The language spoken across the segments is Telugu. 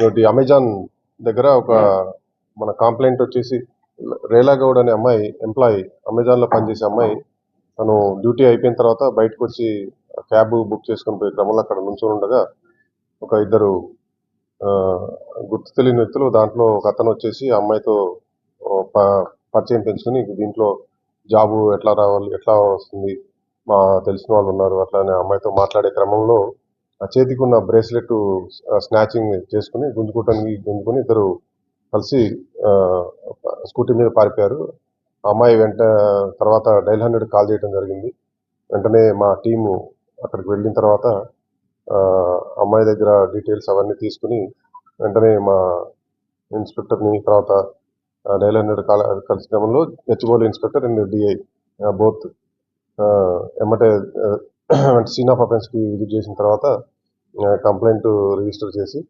ఒకటి అమెజాన్ దగ్గర ఒక మన కంప్లైంట్ వచ్చేసి రేలా గౌడ్ అనే అమ్మాయి ఎంప్లాయీ అమెజాన్లో పనిచేసే అమ్మాయి తను డ్యూటీ అయిపోయిన తర్వాత బయటకు వచ్చి క్యాబ్ బుక్ చేసుకుని పోయే క్రమంలో అక్కడ నుంచొని ఉండగా ఒక ఇద్దరు గుర్తు తెలియని వ్యక్తులు దాంట్లో ఒక అతను వచ్చేసి అమ్మాయితో పరిచయం పెంచుకుని దీంట్లో జాబు ఎట్లా రావాలి ఎట్లా వస్తుంది మా తెలిసిన వాళ్ళు ఉన్నారు అట్లా అమ్మాయితో మాట్లాడే క్రమంలో ఆ చేతికి ఉన్న బ్రేస్లెట్ స్నాచింగ్ చేసుకుని గుంజుకోవటానికి గుంజుకొని ఇద్దరు కలిసి స్కూటీ మీద పారిపోయారు. ఆ అమ్మాయి వెంట తర్వాత డైల్ హండ్రెడ్ కాల్ చేయడం జరిగింది. వెంటనే మా టీము అక్కడికి వెళ్ళిన తర్వాత అమ్మాయి దగ్గర డీటెయిల్స్ అవన్నీ తీసుకుని వెంటనే మా ఇన్స్పెక్టర్ని తర్వాత డైల్ హండ్రెడ్ కాల్ కలిసి క్రమంలో ఇన్స్పెక్టర్ అండ్ డిఐ బోత్ ఎమ్మటే సీన్ ఆఫ్ అఫెన్స్కి విజిట్ చేసిన తర్వాత కంప్లైంట్ రిజిస్టర్ చేసి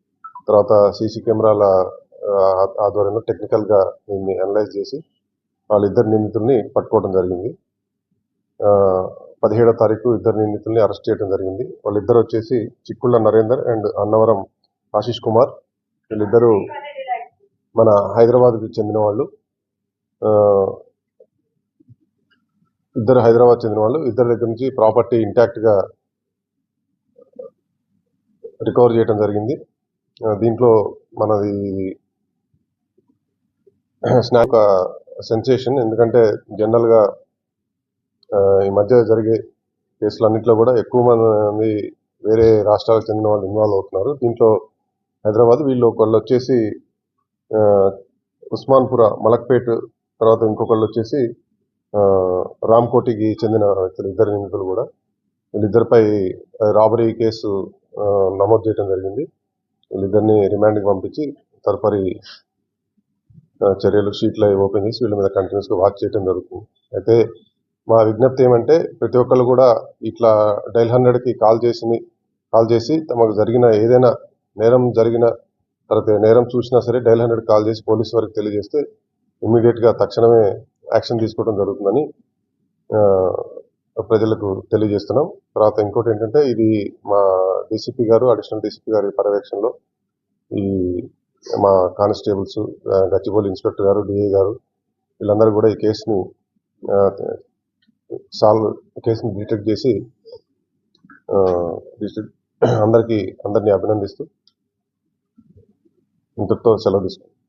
తర్వాత సీసీ కెమెరాల ఆధ్వర్యంలో టెక్నికల్గా దీన్ని అనలైజ్ చేసి వాళ్ళిద్దరు నిందితుల్ని పట్టుకోవడం జరిగింది. పదిహేడో తారీఖు ఇద్దరు నిందితుల్ని అరెస్ట్ చేయడం జరిగింది. వాళ్ళిద్దరు వచ్చేసి చిక్కుళ్ళ నరేందర్ అండ్ అన్నవరం ఆశీష్ కుమార్. వీళ్ళిద్దరూ మన హైదరాబాద్కి చెందిన వాళ్ళు ఇద్దరు హైదరాబాద్ చెందిన వాళ్ళు ఇద్దరి దగ్గర నుంచి ప్రాపర్టీ ఇంటాక్ట్గా రికవర్ చేయడం జరిగింది. దీంట్లో మనది స్నాప్ సెన్సేషన్. ఎందుకంటే జనరల్గా ఈ మధ్య జరిగే కేసులన్నింటిలో కూడా ఎక్కువ మంది వేరే రాష్ట్రాలకు చెందిన వాళ్ళు ఇన్వాల్వ్ అవుతున్నారు. దీంట్లో హైదరాబాద్ వీళ్ళు ఒకళ్ళు వచ్చేసి ఉస్మాన్పుర మలక్పేట్ తర్వాత ఇంకొకళ్ళు వచ్చేసి రామ్కోటికి చెందిన వ్యక్తులు ఇద్దరు నిందితులు కూడా. వీళ్ళిద్దరిపై రాబరీ కేసు నమోదు చేయడం జరిగింది. వీళ్ళిద్దరిని రిమాండ్కి పంపించి తదుపరి చర్యలు షీట్లు అవి ఓపెన్ చేసి వీళ్ళ మీద కంటిన్యూస్గా వాచ్ చేయడం జరుగుతుంది. అయితే మా విజ్ఞప్తి ఏమంటే ప్రతి ఒక్కళ్ళు కూడా ఇట్లా డైల్ హండ్రెడ్కి కాల్ చేసి కాల్ చేసి తమకు జరిగిన ఏదైనా నేరం జరిగిన తర్వాత నేరం చూసినా సరే డైల్ హండ్రెడ్ కాల్ చేసి పోలీసు వారికి తెలియజేస్తే ఇమీడియట్గా తక్షణమే యాక్షన్ తీసుకోవడం జరుగుతుందని ప్రజలకు తెలియజేస్తున్నాం. తర్వాత ఇంకోటి ఏంటంటే ఇది మా డీసీపీ గారు అడిషనల్ డీసీపీ గారి పర్యవేక్షణలో ఈ మా కానిస్టేబుల్స్ గచ్చిబౌలి ఇన్స్పెక్టర్ గారు డిఏ గారు వీళ్ళందరూ కూడా ఈ కేసుని సాల్వ్ కేసుని డిటెక్ట్ చేసి అందరికీ అందరినీ అభినందిస్తూ ఇంతటితో సెలవు తీసుకుంటాం